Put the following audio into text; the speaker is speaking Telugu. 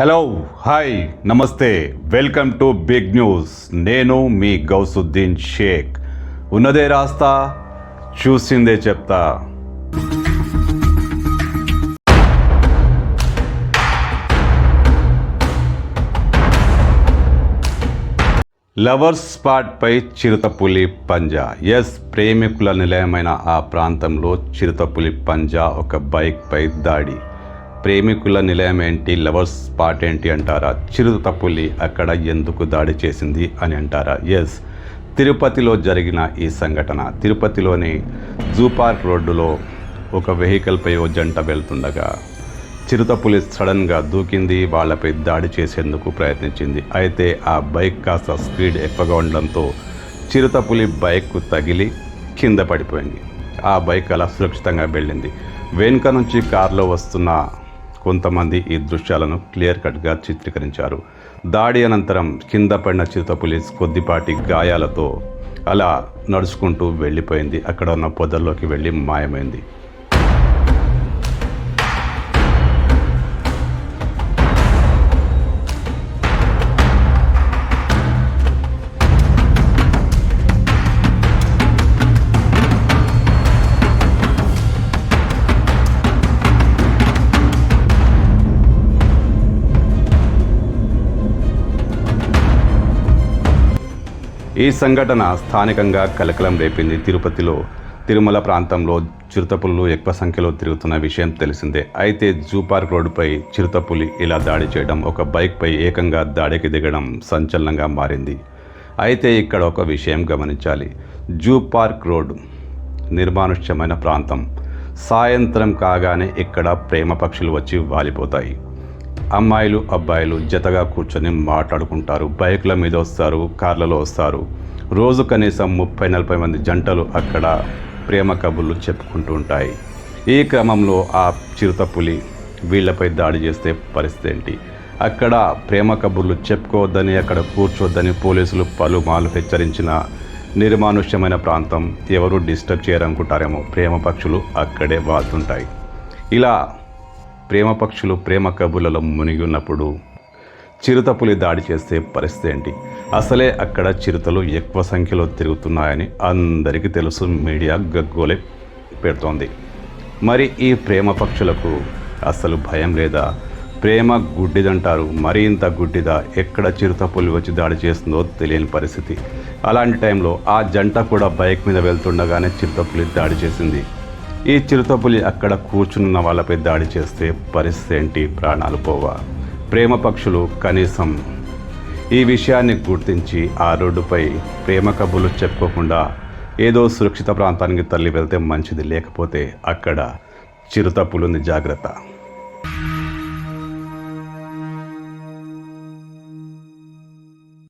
హలో హాయ్ నమస్తే వెల్కమ్ టు బిగ్ న్యూస్. నేను మీ గౌసుద్దీన్ షేక్. ఉన్నదే రాస్తా చూసిందే చెప్తా. లవర్స్ స్పాట్పై చిరుతపులి పంజా. ఎస్ ప్రేమికుల నిలయమైన ఆ ప్రాంతంలో చిరుతపులి పంజా ఒక బైక్పై దాడి. ప్రేమికుల నిలయం ఏంటి? లవర్స్ స్పాట్ ఏంటి అంటారా? చిరుతపులి అక్కడ ఎందుకు దాడి చేసింది అని అంటారా? ఎస్ తిరుపతిలో జరిగిన ఈ సంఘటన. తిరుపతిలోని జూ పార్క్ రోడ్డులో ఒక వెహికల్పై ఓ జంట వెళ్తుండగా చిరుతపులి సడన్గా దూకింది. వాళ్ళపై దాడి చేసేందుకు ప్రయత్నించింది. అయితే ఆ బైక్ కాస్త స్పీడ్ ఎక్కువగా ఉండడంతో చిరుతపులి బైక్కు తగిలి కింద పడిపోయింది. ఆ బైక్ అలా సురక్షితంగా వెళ్ళింది. వెనుక నుంచి కారులో వస్తున్న కొంతమంది ఈ దృశ్యాలను క్లియర్ కట్గా చిత్రీకరించారు. దాడి అనంతరం కింద పడిన చిరుతపులి కొద్దిపాటి గాయాలతో అలా నడుచుకుంటూ వెళ్ళిపోయింది. అక్కడ ఉన్న పొదల్లోకి వెళ్ళి మాయమైంది. ఈ సంఘటన స్థానికంగా కలకలం రేపింది. తిరుపతిలో తిరుమల ప్రాంతంలో చిరుతపులు ఎక్కువ సంఖ్యలో తిరుగుతున్న విషయం తెలిసిందే. అయితే జూ పార్క్ రోడ్డుపై చిరుతపులి ఇలా దాడి చేయడం ఒక బైక్పై ఏకంగా దాడికి దిగడం సంచలనంగా మారింది. అయితే ఇక్కడ ఒక విషయం గమనించాలి. జూ పార్క్ రోడ్ నిర్మానుష్యమైన ప్రాంతం. సాయంత్రం కాగానే ఇక్కడ ప్రేమ పక్షులు వచ్చి వాలిపోతాయి. అమ్మాయిలు అబ్బాయిలు జతగా కూర్చొని మాట్లాడుకుంటారు. బైకుల మీద వస్తారు కార్లలో వస్తారు. రోజు కనీసం ముప్పై నలభై మంది జంటలు అక్కడ ప్రేమ కబుర్లు చెప్పుకుంటూ ఉంటాయి. ఈ క్రమంలో ఆ చిరుతపులి వీళ్ళపై దాడి చేస్తే పరిస్థితి ఏంటి? అక్కడ ప్రేమ కబుర్లు చెప్పుకోవద్దని అక్కడ కూర్చోవద్దని పోలీసులు పలుమార్లు హెచ్చరించిన నిర్మానుష్యమైన ప్రాంతం ఎవరు డిస్టర్బ్ చేయరనుకుంటారేమో ప్రేమ పక్షులు అక్కడే వాళ్తుంటాయి. ఇలా ప్రేమ పక్షులు ప్రేమ కబులలో మునిగి ఉన్నప్పుడు చిరుతపులి దాడి చేస్తే పరిస్థితి ఏంటి? అసలే అక్కడ చిరుతలు ఎక్కువ సంఖ్యలో తిరుగుతున్నాయని అందరికీ తెలుసు. మీడియా గగ్గోలే పెడుతోంది. మరి ఈ ప్రేమ పక్షులకు అసలు భయం లేదా? ప్రేమ గుడ్డిదంటారు. మరి ఇంత గుడ్డిదా? ఎక్కడ చిరుతపులి వచ్చి దాడి చేస్తుందో తెలియని పరిస్థితి. అలాంటి టైంలో ఆ జంట కూడా బైక్ మీద వెళ్తుండగానే చిరుతపులి దాడి చేసింది. ఈ చిరుతపులి అక్కడ కూర్చున్న వాళ్ళపై దాడి చేస్తే పరిస్థితి ఏంటి? ప్రాణాలు పోవా? ప్రేమ పక్షులు కనీసం ఈ విషయాన్ని గుర్తించి ఆ రోడ్డుపై ప్రేమ కబుర్లు చెప్పుకోకుండా ఏదో సురక్షిత ప్రాంతానికి తల్లి వెళ్తే మంచిది లేకపోతే అక్కడ చిరుతపులుంది జాగ్రత్త.